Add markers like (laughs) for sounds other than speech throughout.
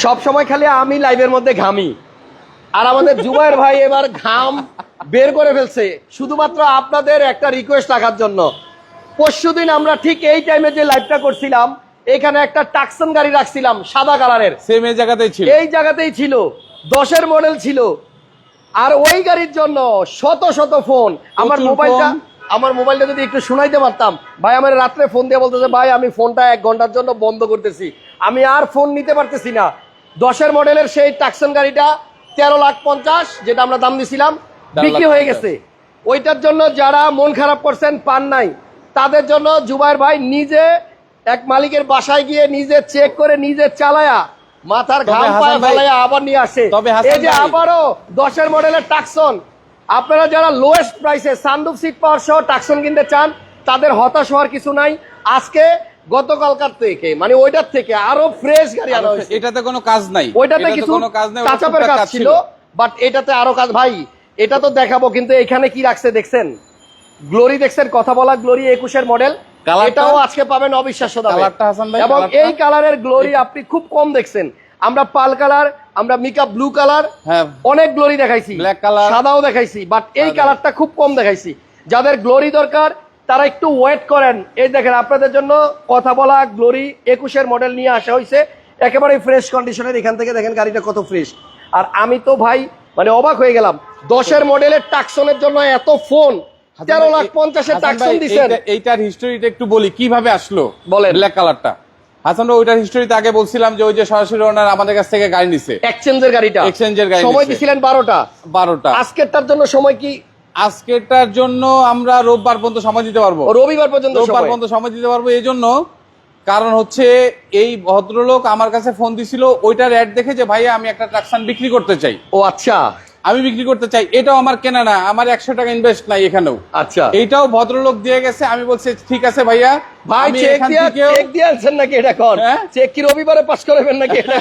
সব সময় খালি আমি লাইভের মধ্যে ঘামি। আর আমাদের জুবাইর ভাই এবার ঘাম বের করে ফেলছে। শুধুমাত্র আপনাদের একটা রিকোয়েস্ট রাখার জন্য। পরশুদিন আমরা ঠিক এই টাইমে যে লাইভটা করছিলাম এখানে একটা টাকসন গাড়ি রাখছিলাম সাদা কালারের। সেম এই জায়গাতেই ছিল। এই জায়গাতেই ছিল। দশের মডেল ছিল। আর ওই গাড়ির জন্য শত শত ফোন আমার মোবাইলটা আমার মোবাইলটা যদি একটু শোনাইতে পারতাম ভাই আমার রাত্রে ফোন দিয়ে বলতেছে ভাই আমি ফোনটা এক ঘণ্টার জন্য বন্ধ করতেছি। আমি আর ফোন নিতে পারতেছি না। দশের মডেলের সেই টাকসন গাড়িটা তেরো লাখ পঞ্চাশ যেটা আমরা দাম দিছিলাম বিক্রি হয়ে গেছে। ওইটার জন্য যারা মন খারাপ করছেন পান নাই। তাদের জন্য জুবাইর ভাই নিজে এক মালিকের বাসায় গিয়ে নিজে চেক করে নিজে চালায়া মাথার ঘাম পায়ে ফেলাইয়া আবার নিয়ে আসে। এই যে আবারও দশের মডেলের টাকসন আপনারা যারা লোয়েস্ট প্রাইসে সানরুফ সিট পাওয়ার সহ টাকসন কিনতে চান তাদের হতাশ হওয়ার কিছু নাই। আজকে গতকালকার থেকে মানে ওইটার থেকে আরও ফ্রেশ গাড়ি আনা হয়েছে। এটাতে কোনো কাজ নাই। ওইটাতে কিছু কাজ ছিল বাট এটাতে আরও কাজ ভাই এটা তো দেখাবো কিন্তু এখানে কি রাখছে দেখছেন? গ্লোরি দেখছেন কথা বলা গ্লোরি একুশের মডেল এটাও আজকে পাবেন অবিশ্বাস্য এবং এই কালারের গ্লোরি আপনি খুব কম দেখছেন। আমরা পাল কালার আমরা মিকা ব্লু কালার হ্যাঁ। অনেক গ্লোরি দেখাইছি। Black color। সাদাও দেখাইছি বাট এই কালারটা খুব কম দেখাইছি। যাদের গ্লোরি দরকার তারা একটু ওয়েট করেন। এই দেখেন আপনাদের জন্য কথা বলা গ্লোরি একুশের মডেল নিয়ে আসা হয়েছে। একেবারে ফ্রেশ কন্ডিশনের এখান থেকে দেখেন গাড়িটা কত ফ্রেশ আর আমি তো ভাই মানে অবাক হয়ে গেলাম। দশের মডেলের টাকসনের জন্য এত ফোন তেরো লাখ পঞ্চাশের টাকসন দিচ্ছেন এইটার হিস্টোরিটা একটু বলি কীভাবে আসলো বলেন। ব্ল্যাক কালারটা হাসান ওইটার হিস্টোরিতে আগে বলছিলাম যে ওই যে সরাসরি ওনার আমাদের কাছ থেকে গাড়ি নিছে। এক্সচেঞ্জের গাড়িটা। Exchange-এর গাড়ি সময় নিচ্ছে। দিছিলেন বারোটা। বারোটা। আজকেরটার জন্য সময় কি আজকেরটার জন্য আমরা রোববার পর্যন্ত সময় দিতে পারব। রবিবার পর্যন্ত রোববার পর্যন্ত সময় দিতে পারব এই জন্য। কারণ হচ্ছে এই ভদ্রলোক আমার কাছে ফোন দিছিল ওইটার অ্যাড দেখে যে ভাইয়া আমি একটা ট্রাকসান বিক্রি করতে চাই। ও আচ্ছা। আমি বিক্রি করতে চাই এটাও আমার কেনা না আমার একশো টাকা ইনভেস্ট নাই এখানেও। আচ্ছা। এইটাও ভদ্রলোক দিয়ে গেছে আমি বলছি ঠিক আছে ভাইয়া ভাই চেক এখান দিয়ে থেকেও চেক দিয়ে আনছেন নাকি এটা কর হ্যাঁ? চেক কি রবিবারে পাস করাবেন নাকি এটা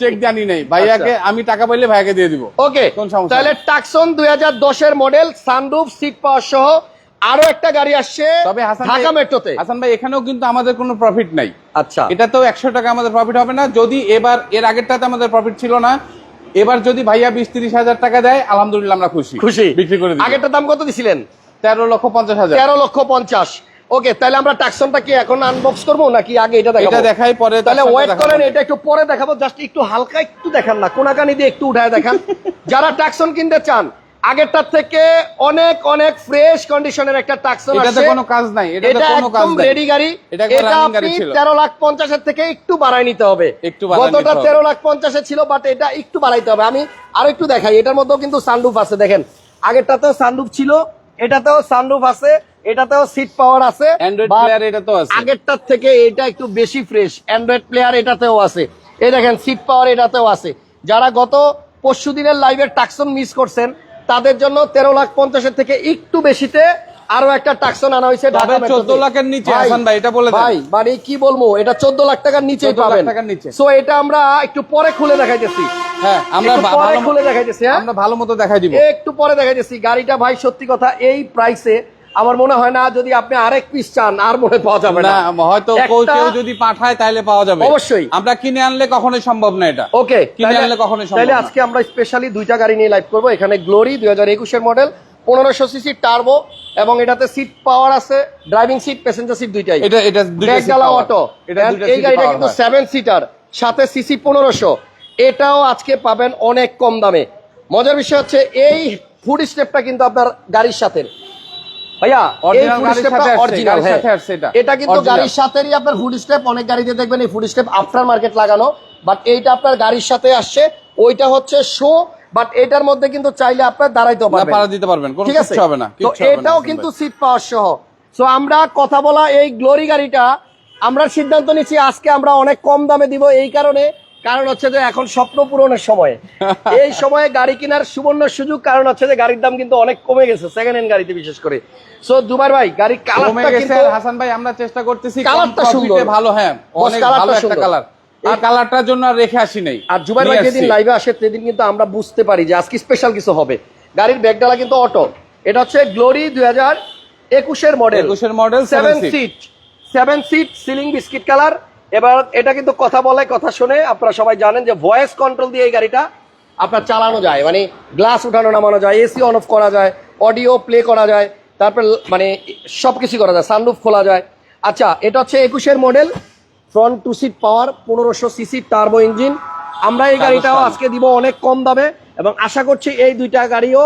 চেক (laughs) জানি নাই। ভাইয়াকে আমি টাকা পাইলে ভাইয়াকে দিয়ে দিব। ওকে তাহলে টাকসন দুই হাজার দশের মডেল সানরুফ সিট পাওয়ার সহ আরও একটা গাড়ি আসছে তবে হাসান ঢাকা মেট্রোতে। হাসান ভাই এখানেও কিন্তু আমাদের কোনো প্রফিট নাই। আচ্ছা। এটাতেও একশো টাকা আমাদের প্রফিট হবে না। যদি এবার এর আগেরটাতে আমাদের প্রফিট ছিল না এবার যদি ভাইয়া বিশ তিরিশ হাজার টাকা দেয় আলহামদুলিল্লাহ আমরা খুশি। খুশি। বিক্রি করে দিই আগেরটার দাম কত দিছিলেন? তেরো লক্ষ পঞ্চাশ হাজার। তেরো লক্ষ পঞ্চাশ। ওকে তাহলে আমরা টাকসনটা কি এখন আনবক্স করব নাকি আগে এটা দেখাবো? এটা দেখাই পরে তাহলে ওয়েট করেন এটা একটু পরে দেখাবো। জাস্ট একটু হালকা একটু দেখান না কোনাকানি দিয়ে একটু উঠায় দেখান। (laughs) যারা টাকসন কিনতে চান আগেরটার থেকে অনেক অনেক ফ্রেশ কন্ডিশনের একটা টাকসন এটাতে আসছে। কোনো কাজ নাই এটাতে এটা কোনো কাজ নাই। রেডি গাড়ি। এটা আপনি ছিল। তেরো লাখ পঞ্চাশের থেকে একটু বাড়াই নিতে হবে। একটু বাড়ায় নিতে গতটা হবে। তেরো লাখ পঞ্চাশে ছিল বাট এটা একটু বাড়াইতে হবে। আমি আরও একটু দেখাই এটার মধ্যেও কিন্তু সানরুফ আছে দেখেন। আগেরটাতেও সানরুফ ছিল এটাতেও সানরুফ আছে এটাতেও সিট পাওয়ার আছে অ্যান্ড্রয়েড প্লেয়ার এটা তো আছে। আগেরটার থেকে এটা একটু বেশি ফ্রেশ অ্যান্ড্রয়েড প্লেয়ার এটাতেও আছে। এই দেখেন সিট পাওয়ার এটাতেও আছে। যারা গত পরশু দিনের লাইভের টাকসন মিস করছেন তাদের জন্য তেরো লাখ পঞ্চাশের থেকে একটু বেশিতে আরও একটা টাকসন আনা হয়েছে চোদ্দ ঢাকা মেট্রোতে। 14 লাখের নিচে, ভাই, হাসান ভাই, এটা বলে। ভাই মানে কি বলব এটা চোদ্দ লাখ টাকার নিচে পাবেন টাকার নিচে। সো এটা আমরা একটু পরে খুলে দেখাইতেছি হ্যাঁ আমরা পরে খুলে দেখাইতেছি হ্যাঁ আমরা ভালো মতো দেখাই দিব একটু পরে দেখাইতেছি গাড়িটা ভাই সত্যি কথা এই প্রাইসে আমার মনে হয় না যদি আপনি আরেক পিস চান আর মনে পাওয়া যাবে না। হয়তো কেউ যদি পাঠায় তাহলে পাওয়া যাবে। অবশ্যই। আমরা কিনে আনলে কখনোই সম্ভব না এটা। ওকে কিনে আনলে কখনোই সম্ভব তাহলে আজকে আমরা স্পেশালি দুইটা গাড়ি নিয়ে লাইভ করব। এখানে গ্লোরি দুই হাজার একুশের মডেল পনেরোশো সিসি টার্বো এবং এটাতে সিট পাওয়ার আছে ড্রাইভিং সিট প্যাসেঞ্জার সিট দুইটাই। এটা এটা ব্যাগডালা অটো এই গাড়িটা কিন্তু। সেভেন সিটার সাথে সিসি পনেরোশো। এটাও আজকে পাবেন অনেক কম দামে। মজার বিষয় হচ্ছে এই ফুড স্টেপটা কিন্তু আপনার গাড়ির সাথে। ভাইয়া এই ফুড গাড়ির স্টেপটা সাথে আসছে, অরিজিনাল গাড়ির সাথে আসছে এটা। এটা কিন্তু গাড়ির সাথেই আপনার ফুড স্টেপ অনেক গাড়িতে দেখবেন এই ফুড স্টেপ আফটার মার্কেট লাগানো বাট এইটা আপনার গাড়ির সাথে আসছে ওইটা হচ্ছে শো বাট এটার মধ্যে কিন্তু চাইলে আপনার পারবেন। পারা দিতে পারবেন কোনো কিছু হবে না তো এটাও কিন্তু সিট পাওয়ার সহ। সো আমরা কথা বলা এই গ্লোরি গাড়িটা আমরা সিদ্ধান্ত নিচ্ছি আজকে আমরা অনেক কম দামে দিব এই কারণে কারণ হচ্ছে যে এখন স্বপ্ন পূরণের সময়। (laughs) এই সময়ে গাড়ি কেনার সুবর্ণ সুযোগ কারণ হচ্ছে যে গাড়ির দাম কিন্তু অনেক কমে গেছে সেকেন্ড হ্যান্ড গাড়িতে বিশেষ করে। সো দুবার ভাই কমে কালারটা কিন্তু হাসান ভাই আমরা চেষ্টা করতেছি কালারটা সুন্দর। ভালো হ্যাঁ অনেক ভালো একটা কালার এই কালারটার জন্য আর রেখে আসি নাই। আর জুবাই ভাই যেদিন লাইভে আসে সেদিন কিন্তু আমরা বুঝতে পারি যে আজকে স্পেশাল কিছু হবে। গাড়ির ব্যাগডালা কিন্তু অটো এটা হচ্ছে গ্লোরি দুই হাজার একুশের মডেল 21 এর model, seven seat seven seat ceiling biscuit colour এবার এটা কিন্তু কথা বলে কথা শুনে আপনারা সবাই জানেন যে ভয়েস কন্ট্রোল দিয়ে এই গাড়িটা আপনার চালানো যায়। মানে গ্লাস উঠানো নামানো যায় এসি অন অফ করা যায় অডিও প্লে করা যায় তারপর মানে সব কিছু করা যায় সানরুফ খোলা যায়। আচ্ছা এটা হচ্ছে একুশের model front two seat power পনেরোশো সিসি টার্বো ইঞ্জিন আমরা এই গাড়িটাও আজকে দিব অনেক কম দামে এবং আশা করছি এই দুইটা গাড়িও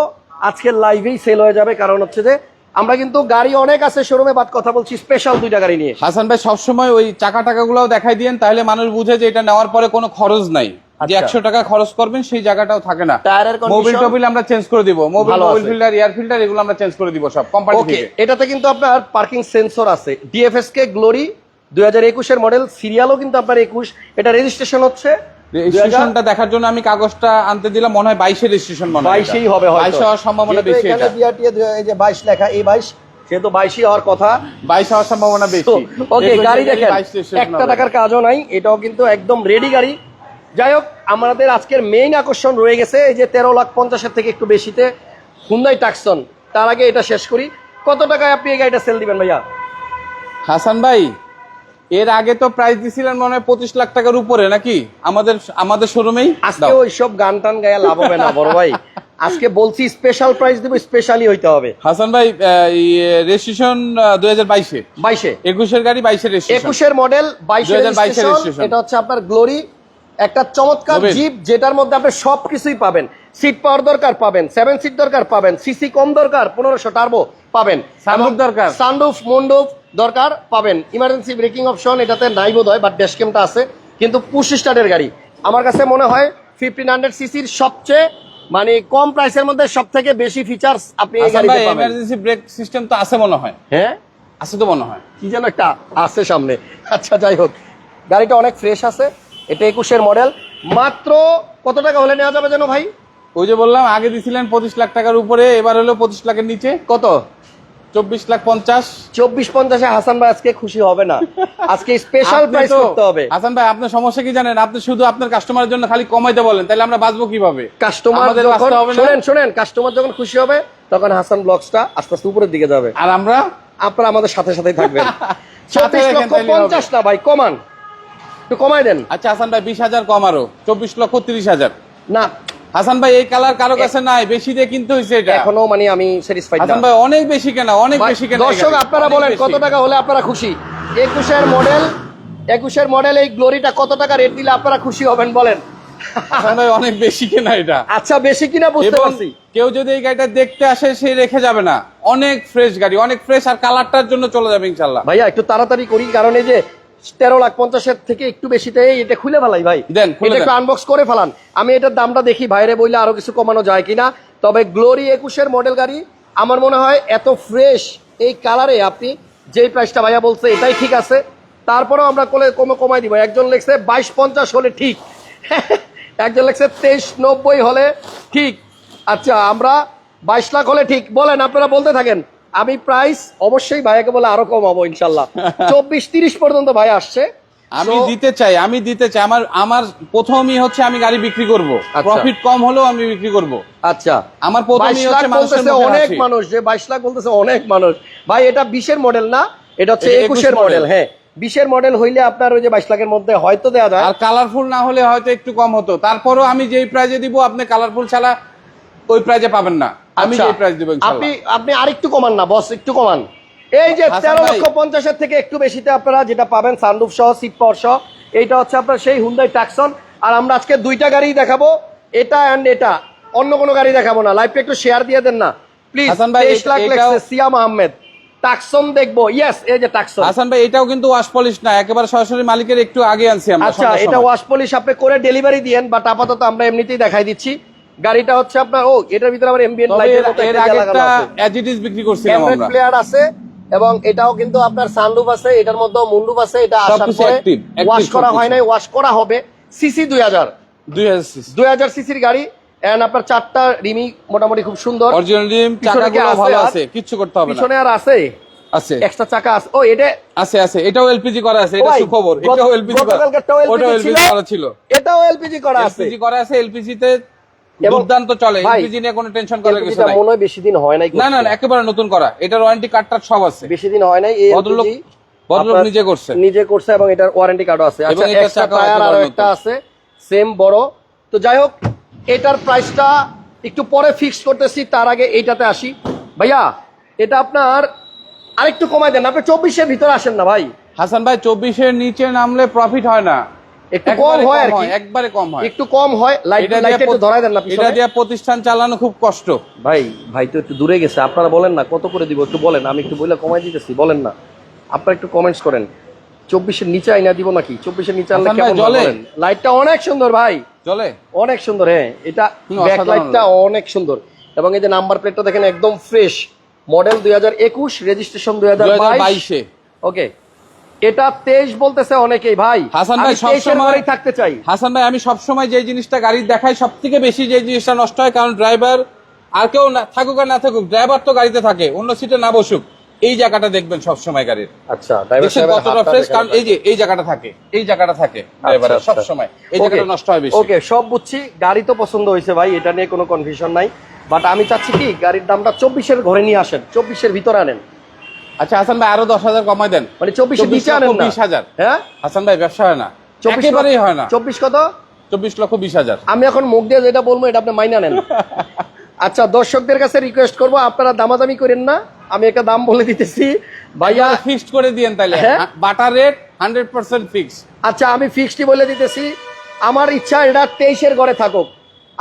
আজকের লাইভেই সেল হয়ে যাবে। কারণ হচ্ছে যে আমরা কিন্তু গাড়ি অনেক আছে শোরুমে বাদ কথা বলছি স্পেশাল দুইটা গাড়ি নিয়ে। হাসান ভাই সবসময় ওই চাকা টাকা টাকাগুলোও দেখাই দিয়েন তাহলে মানুষ বুঝে যে এটা নেওয়ার পরে কোনো খরচ নাই। যে আচ্ছা। একশো টাকা খরচ করবেন সেই জায়গাটাও থাকে না? মোবিল টোবিল আমরা চেঞ্জ করে দিব। Mobil Mobil filter air filter এগুলো আমরা চেঞ্জ করে দিব সব কোম্পানি ওকে থেকে। এটাতে কিন্তু আপনার পার্কিং সেন্সর আছে। ডিএফএস কে গ্লোরি দুই হাজার একুশের মডেল সিরিয়ালও কিন্তু আপনার একুশ। এটা রেজিস্ট্রেশন হচ্ছে রেজিস্ট্রেশনটা দেখার জন্য আমি কাগজটা আনতে দিলাম মনে হয় বাইশে রেজিস্ট্রেশন মনে হয় বাইশেই হবে বাইশ হওয়ার সম্ভাবনা বেশি এটা। এই যে বাইশ লেখা এই বাইশ সেহেতু বাইশই হওয়ার কথা। বাইশ হওয়ার সম্ভাবনা বেশি। ওকে গাড়ি দেখেন একটা টাকার কাজও নাই এটাও কিন্তু একদম রেডি গাড়ি। যাই হোক আমাদের আজকের মেইন আকর্ষণ রয়ে গেছে এই যে তেরো লাখ পঞ্চাশের থেকে একটু বেশিতে হুন্দাই টাকসন তার আগে এটা শেষ করি। কত টাকায় আপনি এই গাড়িটা সেল দিবেন ভাইয়া? হাসান ভাই এর আগে তো প্রাইস দিছিলেন মনে হয় পঁচিশ লাখ টাকার উপরে নাকি? আমাদের আমাদের শোরুমেই আজকে ওই সব গান টান গায়ে লাভ হবে না বড় ভাই। আজকে বলছি স্পেশাল প্রাইস দিব স্পেশালি হইতে হবে। হাসান ভাই রেজিস্ট্রেশন দুই হাজার বাইশে? বাইশে। একুশের গাড়ি বাইশে রেজিস্ট্রেশন একুশের মডেল বাইশে 2022 রেজিস্ট্রেশন registration। এটা হচ্ছে আপনার গ্লোরি একটা চমৎকার। জিপ যেটার মধ্যে আপনি সবকিছুই পাবেন। সিট পাওয়ার দরকার পাবেন সেভেন সিট দরকার পাবেন সিসি কম দরকার পনেরোশো টার্বো পাবেন। দরকার। সানরুফ মন্ডুফ দরকার পাবেন। ইমার্জেন্সি ব্রেকিং অপশন এটাতে নাই বোধ হয় বাট ড্যাশকেমটা আছে। কিন্তু পুশ স্টার্টের গাড়ি। আমার কাছে মনে হয় ফিফটিন হান্ড্রেড সিসির সবচেয়ে মানে কম প্রাইসের মধ্যে সব থেকে বেশি ফিচার্স আপনি এই গাড়িতে পাবেন। এমার্জেন্সি ব্রেক সিস্টেম তো আছে মনে হয়। হ্যাঁ? আছে তো মনে হয়। কি যেন একটা আছে সামনে। আচ্ছা যাই হোক। গাড়িটা অনেক ফ্রেশ আছে। এটা একুশের মডেল মাত্র কত টাকা হলে নেওয়া যাবে যেন ভাই? ওই যে বললাম আগে দিছিলেন পঁচিশ লাখ টাকার উপরে এবার হলো পঁচিশ লাখের নিচে। কত? চব্বিশ লাখ পঞ্চাশ। চব্বিশ পঞ্চাশে হাসান ভাই আজকে খুশি হবে না। আজকে স্পেশাল প্রাইস করতে হবে। হাসান ভাই আপনার সমস্যা কি জানেন? আপনি শুধু আপনার কাস্টমারের জন্য খালি কমাইতে বলেন তাহলে আমরা বাঁচবো কীভাবে? কাস্টমার আমাদের যখন বাঁচতে হবে না? শোনেন শোনেন কাস্টমার যখন খুশি হবে তখন হাসান ব্লগসটা আস্তে আস্তে উপরের দিকে যাবে। আর আমরা? আপনারা আমাদের সাথে (laughs) সাথে থাকবেন। চব্বিশ লক্ষ পঞ্চাশ না ভাই কমান। একটু কমাই দেন। আচ্ছা হাসান ভাই বিশ হাজার কম আরও। চব্বিশ লক্ষ তিরিশ হাজার। না হাসান ভাই এই কালার কারও কাছে নাই বেশি দিয়ে কিনতে হয়েছে এটা। এখনও মানে আমি স্যাটিসফাইড হাসান ভাই অনেক বেশি কেনা অনেক বেশি কেনা দর্শক আপনারা বলেন কত টাকা হলে আপনারা খুশি? একুশের মডেল একুশের মডেল এই গ্লোরিটা কত টাকা রেট দিলে আপনারা খুশি হবেন বলেন? হাসান ভাই অনেক বেশি কেনা এটা। আচ্ছা বেশি কিনা বুঝতে পারছি। কেউ যদি এই গাড়িটা দেখতে আসে সে রেখে যাবে না। অনেক ফ্রেশ গাড়ি অনেক ফ্রেশ আর কালারটার জন্য চলে যাবে ইনশাল্লাহ ভাইয়া একটু তাড়াতাড়ি করি কারণ এই যে তেরো লাখ পঞ্চাশের থেকে একটু বেশিতে এটা খুলে ফেলাই ভাই। এটা একটু আনবক্স করে ফেলান। আমি এটার দামটা দেখি বাইরে বইলে আরও কিছু কমানো যায় কিনা। তবে গ্লোরি একুশের মডেল গাড়ি আমার মনে হয় এত ফ্রেশ এই কালারে আপনি যেই প্রাইসটা ভাইয়া বলছে এটাই ঠিক আছে। তারপরেও আমরা কোলে কমে কমাই দিব। একজন লেখছে বাইশ পঞ্চাশ হলে ঠিক। (laughs) একজন লেখছে তেইশ নব্বই হলে ঠিক। আচ্ছা আমরা বাইশ লাখ হলে ঠিক। বলেন আপনারা বলতে থাকেন। আমি প্রাইস অবশ্যই ভাইয়াকে বলে আরও কমাবো ইনশাল্লাহ। (laughs) চব্বিশ তিরিশ পর্যন্ত ভাই আসছে। আমি দিতে চাই আমি দিতে চাই। আমার আমার প্রথমই হচ্ছে আমি গাড়ি বিক্রি করব। আচ্ছা। প্রফিট কম হলেও আমি বিক্রি করব। আচ্ছা। আমার প্রথমই হচ্ছে মানুষের বলতেছে অনেক মানুষ যে বাইশ লাখ বলতেছে অনেক মানুষ। ভাই এটা বিশের মডেল না এটা হচ্ছে 21 একুশের মডেল মডেল। হ্যাঁ। বিশের মডেল হইলে আপনার ওই যে বাইশ লাখের মধ্যে হয়তো দেওয়া যায়। আর কালারফুল না হলে হয়তো একটু কম হতো। তারপরও আমি যেই প্রাইজে দিব আপনি কালারফুল ছাড়া ওই প্রাইজে পাবেন না। আমি যেই প্রাইস দিব আপনি আপনি আরেকটু কমান না বস একটু কমান। এই যে তেরো লক্ষ পঞ্চাশের থেকে একটু বেশিতে আপনারা যেটা পাবেন সানরুফ সহ সিট পাওয়ার সহ এইটা হচ্ছে আপনার সেই ট্যাক্সন আর আমরা আজকে দুইটা গাড়ি দেখাবো এটা অ্যান্ড এটা। অন্য কোনো গাড়ি দেখাবো না। লাইভটা একটু শেয়ার দিয়ে দেন না। প্লিজ তেইশ লাখ লেখছে সিয়াম আহমেদ। টাকসন দেখব। ইয়েস এই যে টাকসন হাসান ভাই এটাও কিন্তু ওয়াশ পলিশ না। একেবারে সরাসরি মালিকের একটু আগে আনছি আমরা আচ্ছা এটা ওয়াশ পলিশ আপনি করে ডেলিভারি দিয়েন বাট আপাতত আমরা এমনিতেই দেখাই দিচ্ছি। গাড়িটা হচ্ছে আপনার ও এটার ভিতরে আবার এমবিএন লাইটের মতো এর আছে। অ্যাজ ইট ইজ বিক্রি করছিলাম আমরা। প্লেয়ার আছে এবং এটাও কিন্তু আপনার সানরুফ আছে এটার মধ্যে মুন্ডুপ আছে এটা আসার পরে ওয়াশ করা। হয় নাই ওয়াশ করা হবে। সিসি দুই হাজার। দুই হাজার CC দুই হাজার সিসির গাড়ি এন্ড আপনার চারটা রিমি মোটামুটি খুব সুন্দর। অরিজিনাল কি চাকাগুলো ভালো আছে কিচ্ছু করতে হবে না। পিছনে আর আছে? আছে। এক্সট্রা চাকা আছে। ও এটা আছে আছে এটাও এলপিজি করা আছে এটা সুখবর এটাও এলপিজি করা ওটাও ছিল। এলপিজি করা ছিল। এটাও এলপিজি করা আছে। এলপিজি করা আছে এলপিজি তে দুর্দান্ত চলে এলপিজি নিয়ে কোনো টেনশন করার কিছু নাই। মনে হয় বেশি দিন হয় নাই না না একেবারে নতুন করা। এটার ওয়ারেন্টি সব আছে। বেশি দিন হয় নাই এই ভদ্রলোক ভদ্রলোক নিজে করছে। নিজে করছে এবং এটার ওয়ারেন্টি কার্ডও আছে। আচ্ছা এক্সট্রা টায়ার আরও একটা আছে সেম বড়। তো যাই হোক এটার প্রাইসটা একটু পরে ফিক্স করতেছি তার আগে এইটাতে আসি। ভাইয়া এটা আপনার আরেকটু কমাই দেন আপনি চব্বিশের ভিতরে আসেন না ভাই। হাসান ভাই চব্বিশের নিচে নামলে প্রফিট হয় না। একটু কম হয় আর কি। একবারে কম হয়। একটু কম হয় লাইট লাইট একটু ধরাই দেন না এটা দিয়ে প্রতিষ্ঠান চালানো খুব কষ্ট। ভাই ভাই তো একটু দূরে গেছে আপনারা বলেন না কত করে দিব একটু বলেন আমি একটু বলে কমাই দিতেছি বলেন না। আপনারা একটু কমেন্টস করেন। চব্বিশের নিচে আইনা দিব নাকি? চব্বিশের নিচে আনলে কেমন বলেন? লাইটটা অনেক সুন্দর ভাই। চলে অনেক সুন্দর হ্যাঁ এটা ব্যাক লাইটটা অনেক সুন্দর। এবং এই যে নাম্বার প্লেটটা দেখেন একদম ফ্রেশ মডেল দুই হাজার একুশ রেজিস্ট্রেশন দুই হাজার বাইশে। ওকে এটা তেইশ বলতেছে অনেকেই ভাই। হাসান ভাই, সবসময়- থাকতে চাই। হাসান ভাই আমি সবসময় যে জিনিসটা গাড়ির দেখাই সব থেকে বেশি যে জিনিসটা নষ্ট হয় কারণ ড্রাইভার আর কেউ না থাকুক আর না থাকুক ড্রাইভার তো গাড়িতে থাকে অন্য সিটে না বসুক এই জায়গাটা দেখবেন সবসময় গাড়ির। আচ্ছা ড্রাইভার কতটা ফ্রেশ কারণ এই যে এই জায়গাটা থাকে এই জায়গাটা থাকে ড্রাইভারের আচ্ছা, সব সময় এই জায়গাটা নষ্ট হয় বেশি। ওকে সব বুঝছি। গাড়ি তো পছন্দ হয়েছে ভাই এটা নিয়ে কোনো কনফিউশন নাই। বাট আমি চাচ্ছি কি গাড়ির দামটা চব্বিশের ঘরে নিয়ে আসেন চব্বিশের ভিতরে আনেন। আচ্ছা হাসান ভাই আরও দশ হাজার কমাই দেন। মানে চব্বিশ বিশ হাজার। হ্যাঁ? হাসান ভাই ব্যবসা হয় না। চব্বিশ একেবারেই হয় না। চব্বিশ কত? চব্বিশ লক্ষ বিশ হাজার। আমি এখন মুখ দিয়ে যেটা বলব এটা আপনি মাইনা নেন। (laughs) আচ্ছা দর্শকদের কাছে রিকোয়েস্ট করব আপনারা দামাদামি করেন না। আমি একটা দাম বলে দিতেছি। ভাইয়া ফিক্সড করে দিয়েন তাহলে হ্যাঁ? Better rate hundred percent fixed আচ্ছা আমি ফিক্সডই বলে দিতেছি। আমার ইচ্ছা এটা তেইশের ঘরে থাকুক।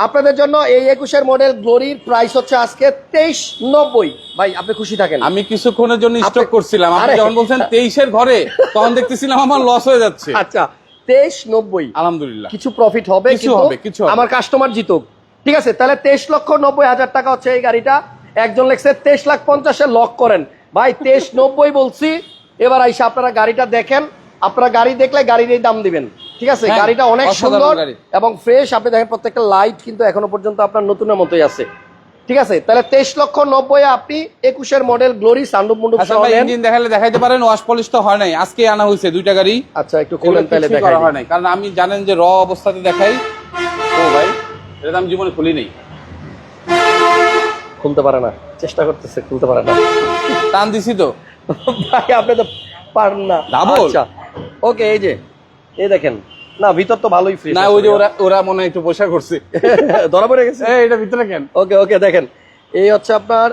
আপনাদের জন্য এই একুশের মডেল গ্লোরির প্রাইস হচ্ছে আজকে তেইশ নব্বই। ভাই আপনি খুশি থাকেন? আমি কিছুক্ষণের জন্য স্টক করছিলাম। আপনি যখন বলছেন তেইশের ঘরে তখন দেখতেছিলাম আমার লস হয়ে যাচ্ছে। আচ্ছা তেইশ নব্বই। আলহামদুলিল্লাহ। কিছু প্রফিট হবে কিছু হবে, কিছু আমার কাস্টমার জিতুক। ঠিক আছে তাহলে তেইশ লক্ষ নব্বই হাজার টাকা হচ্ছে এই গাড়িটা। একজন লেখছে তেইশ লাখ পঞ্চাশে লক করেন। ভাই তেইশ নব্বই বলছি। এবার আইসা আপনারা গাড়িটা দেখেন। আপনারা গাড়ি দেখলে গাড়ির এই দাম দিবেন। ঠিক আছে? হ্যাঁ, গাড়িটা অনেক সুন্দর এবং ফ্রেশ আপনি দেখেন প্রত্যেকটা লাইট কিন্তু এখনও পর্যন্ত আপনার নতুনের মতোই আছে। ঠিক আছে? তাহলে তেইশ লক্ষ নব্বই আপনি একুশের মডেল গ্লোরি সান্ডুপ মুন্ডুপ ইঞ্জিন দেখালে দেখাইতে পারেন ওয়াশ পলিশ তো হয় নাই। আজকে আনা হয়েছে দুইটা গাড়ি। আচ্ছা একটু খুলেন তাহলে দেখাই হয় নাই। কারণ আমি জানেন যে র অবস্থাতে দেখাই। ও ভাই এটা আমি জীবনে খুলি নেই খুলতে পারে না। চেষ্টা করতেছে খুলতে পারে না। টান দিছি তো। ভাই আপনি তো পারেন না? আচ্ছা। ওকে এই যে এই দেখেন। না ভিতর তো ভালোই ফ্রি না ওই যে ওরা ওরা মনে একটু পয়সা করছে। (laughs) ধরা পড়ে গেছে। এটা ভিতরে কেন? ওকে ওকে দেখেন। এই হচ্ছে আপনার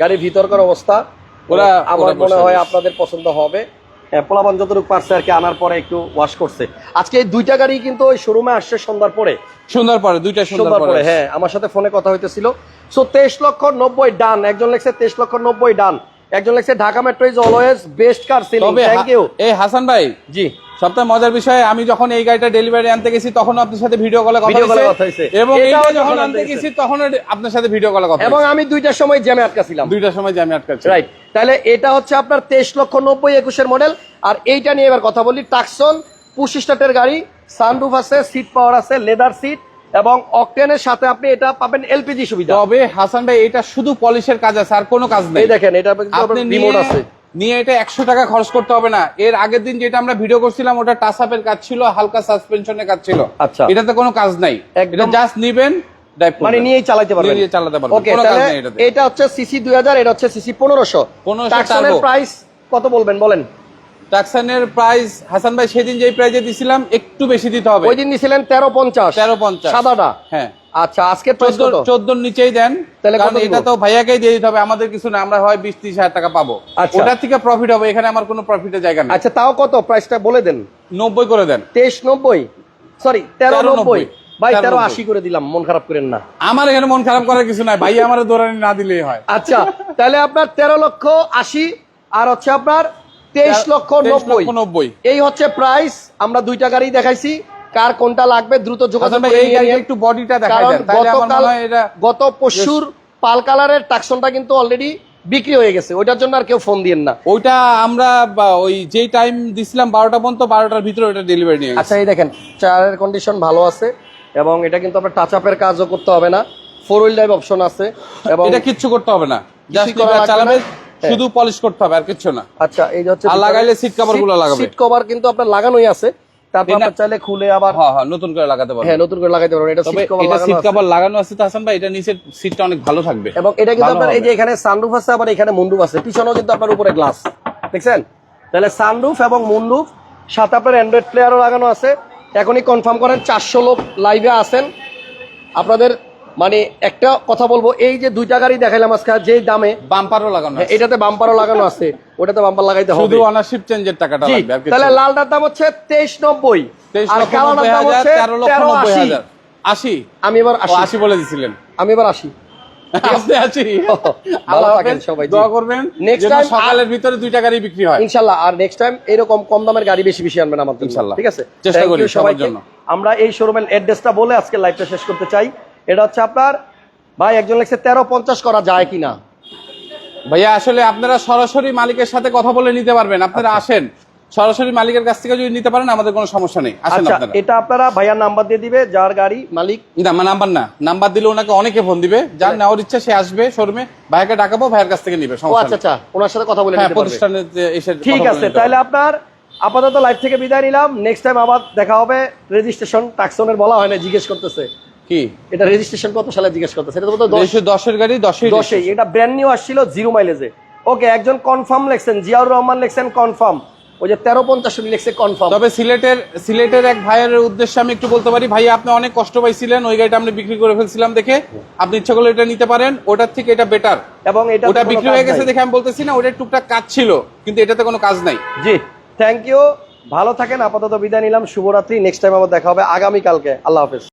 গাড়ির ভিতরকার অবস্থা। ওরা- আমার মনে হয় আপনাদের পছন্দ হবে। হ্যাঁ পোলাপান যতটুকু পারছে আর কি আনার পরে একটু ওয়াশ করছে। আজকে এই দুইটা গাড়ি কিন্তু ওই শোরুমে আসছে সন্ধ্যার পরে। সন্ধ্যার পরে দুইটা সন্ধ্যার পরে। পরে হ্যাঁ আমার সাথে ফোনে কথা হইতেছিল। সো তেইশ লক্ষ নব্বই ডান একজন লেখছে তেইশ লক্ষ নব্বই ডান। একজন লেখছে Dhaka metro is always best car ceiling thank you এই হাসান ভাই জি। সবথেকে মজার বিষয় আমি যখন এই গাড়িটা ডেলিভারি আনতে গেছি তখন আপনার সাথে ভিডিও কলে কথা হয়েছে। এবং এইটা যখন আনতে গেছি। তখন আপনার সাথে ভিডিও কলে কথা এবং আমি দুইটার সময় জ্যামে আটকাছিলাম। দুইটার সময় যে আমি আটকাচ্ছি রাইট তাহলে এটা হচ্ছে আপনার তেইশ লক্ষ নব্বই একুশের মডেল আর এইটা নিয়ে এবার কথা বলি টাকসন পুশ স্টার্টের গাড়ি সানরুফ আছে সিট পাওয়ার আছে লেদার সিট এবং অকটেনের সাথে আপনি এটা পাবেন এলপিজি সুবিধা। তবে হাসান ভাই এটা শুধু পলিশের কাজ আছে আর কোনো কাজ নেই। দেখেন এটা আপনি রিমোট আছে। নিয়ে এটা একশো টাকা খরচ করতে হবে না। এর আগের দিন যেটা আমরা ভিডিও করছিলাম ওটা টাচ আপের কাজ ছিল হালকা সাসপেনশনের কাজ ছিল। আচ্ছা। এটাতে কোনো কাজ নাই। এটা জাস্ট নিবেন মানে। নিয়েই চালাতে পারবেন। নিয়ে চালাতে পারবেন। ওকে এটা হচ্ছে সিসি দুই হাজার এটা হচ্ছে সিসি পনেরোশো। 1500 প্রাইস কত বলবেন বলেন? টাকসানের প্রাইস হাসান ভাই সেদিন যেই প্রাইজে দিছিলাম একটু বেশি দিতে হবে। ওই দিন নিছিলেন তেরো পঞ্চাশ। 13.50 সাদাটা? হ্যাঁ। আচ্ছা আজকে চোদ্দ চোদ্দোর নিচেই দেন তাহলে এটা তো ভাইয়াকেই দিয়ে দিতে হবে আমাদের কিছু না আমরা হয় বিশ ত্রিশ হাজার টাকা পাবো। আচ্ছা। ওটার থেকে প্রফিট হবে এখানে আমার কোনো প্রফিটের জায়গা নেই। আচ্ছা তাও কত? প্রাইসটা বলে দেন। নব্বই করে দেন। তেইশ নব্বই? সরি তেরো তেরো নব্বই। ভাই তেরো তেরো আশি করে দিলাম মন খারাপ করেন না। আমার এখানে মন খারাপ করার কিছু নাই ভাই আমার দৌড়ানি না দিলেই হয়। আচ্ছা তাহলে আপনার তেরো লক্ষ আশি আর হচ্ছে আপনার তেইশ লক্ষ নব্বই। নব্বই। এই হচ্ছে প্রাইস আমরা দুইটা গাড়ি দেখাইছি। কার কোনটা লাগবে দ্রুত যোগাযোগ নিন। একটু বডিটা গতকাল গত পরশুর পাল কালারের টাকসনটা কিন্তু অলরেডি বিক্রি হয়ে গেছে। ওইটার জন্য আর কেউ ফোন দিয়েন না। ওইটা আমরা ওই যেই টাইম দিছিলাম বারোটা পর্যন্ত বারোটার ভিতরে ওটা ডেলিভারি নিয়ে আচ্ছা এই দেখেন চারের কন্ডিশন ভালো আছে এবং এটা কিন্তু আপনার টাচ আপের কাজও করতে হবে না। ফোর হুইল ড্রাইভ অপশন আছে এবং এটা কিচ্ছু করতে হবে না। জাস্ট চালাবে। শুধু পলিশ করতে হবে আর কিছু না। আচ্ছা এই হচ্ছে আর লাগাইলে seat cover গুলো লাগাবে। সিট কভার কিন্তু আপনার লাগানোই আছে। তারপর আপনার চাইলে খুলে আবার হ্যাঁ হ্যাঁ নতুন করে লাগাতে পারবে হ্যাঁ নতুন করে লাগাইতে পারবেন। এটা সিট কভার লাগানো সিট কভার লাগানো আছে তো হাসান ভাই এটা নিচের সিটটা অনেক ভালো থাকবে। এবং এটা কিন্তু আপনার এই যে এখানে সানরুফ আছে আবার এখানে মুন্ডুপ আছে। পিছনেও কিন্তু আপনার উপরে গ্লাস দেখছেন? তাহলে সানরুফ এবং মুন্ডুফ সাথে আপনার অ্যান্ড্রয়েড প্লেয়ারও লাগানো আছে। এখনই কনফার্ম করেন চারশো লোক লাইভে আছেন। আপনাদের মানে একটা কথা বলব এই যে দুইটা গাড়ি দেখাইলাম আজকে যে দামে বাম্পারও লাগানো হ্যাঁ, এটাতে বাম্পারও লাগানো আছে ওটাতে বাম্পার লাগাইতে হবে। শুধু অনারশিপ চেঞ্জের টাকাটা লাগবে তাহলে। লালটার দাম হচ্ছে তেইশ নব্বই তেইশ আর লক্ষ কালোটার দাম হচ্ছে তেরো লক্ষ তেরো নব্বই আশি। হাজার। আশি? আমি এবার ও আসি আশি বলে দিছিলেন। আমি এবার আসি (laughs) আপনি আছি (laughs) ভালো আল্লাহ থাকেন সবাই। দোয়া করবেন যেন time সকালের ভিতরে দুইটা গাড়ি বিক্রি হয়। ইনশাল্লাহ আর নেক্সট টাইম এরকম কম দামের গাড়ি বেশি বেশি আনবেন আমাদের জন্য। ইনশাল্লাহ। ঠিক আছে? চেষ্টা করি সবার জন্য। আমরা এই শোরুমের অ্যাড্রেসটা বলে আজকে লাইভটা শেষ করতে চাই। এটা হচ্ছে আপনার ভাই একজন লেখছে তেরো পঞ্চাশ করা যায় কিনা। ভাইয়া আসলে আপনারা সরাসরি মালিকের সাথে কথা বলে নিতে পারবেন। আপনারা আসেন। সরাসরি মালিকের কাছ থেকে যদি নিতে পারেন আমাদের কোনো সমস্যা নেই। আসেন আচ্ছা আপনারা। এটা আপনারা ভাইয়ার নাম্বার দিয়ে দিবে যার গাড়ি মালিক। না নাম্বার না। নাম্বার দিলে ওনাকে অনেকে ফোন দিবে। যার নেওয়ার ইচ্ছা সে আসবে শোরুমে। ভাইকে ডাকাবো ভাইয়ের কাছ থেকে নিবে সমস্যা আচ্ছা আচ্ছা ওনার সাথে কথা বলে হ্যাঁ নিতে প্রতিষ্ঠানে এসে ঠিক আছে তাহলে আপনার আপাতত লাইভ থেকে বিদায় নিলাম। নেক্সট টাইম আবার দেখা হবে। রেজিস্ট্রেশন টাক্সনের বলা হয় না জিজ্ঞেস করতেছে। কি? এটা রেজিস্ট্রেশন কত সালে জিজ্ঞেস করতেছে? এটা তো বোধহয় দশ দশের গাড়ি দশই দশেই। এটা ব্র্যান্ড নিউ আসছিল জিরো মাইলেজে ওকে একজন কনফার্ম লেখছেন জিয়াউর রহমান লেখছেন কনফার্ম ওই যে তেরো পঞ্চাশ লিখছে কনফার্ম তবে সিলেটের সিলেটের এক ভাইয়ের উদ্দেশ্যে আমি একটু বলতে পারি ভাই আপনি অনেক কষ্ট পাইছিলেন ওই গাড়িটা আমরা বিক্রি করে ফেলছিলাম দেখে। আপনি ইচ্ছা করলে এটা নিতে পারেন ওটার থেকে এটা বেটার এবং এটা ওটা বিক্রি হয়ে গেছে দেখে আমি বলতেছি না ওটা টুকটাক কাজ ছিল কিন্তু এটাতে কোনো কাজ নাই। জি। থ্যাংক ইউ ভালো থাকেন আপাতত বিদায় নিলাম। শুভরাত্রি। নেক্সট টাইম আবার দেখা হবে। আগামী কালকে আল্লাহ হাফেজ।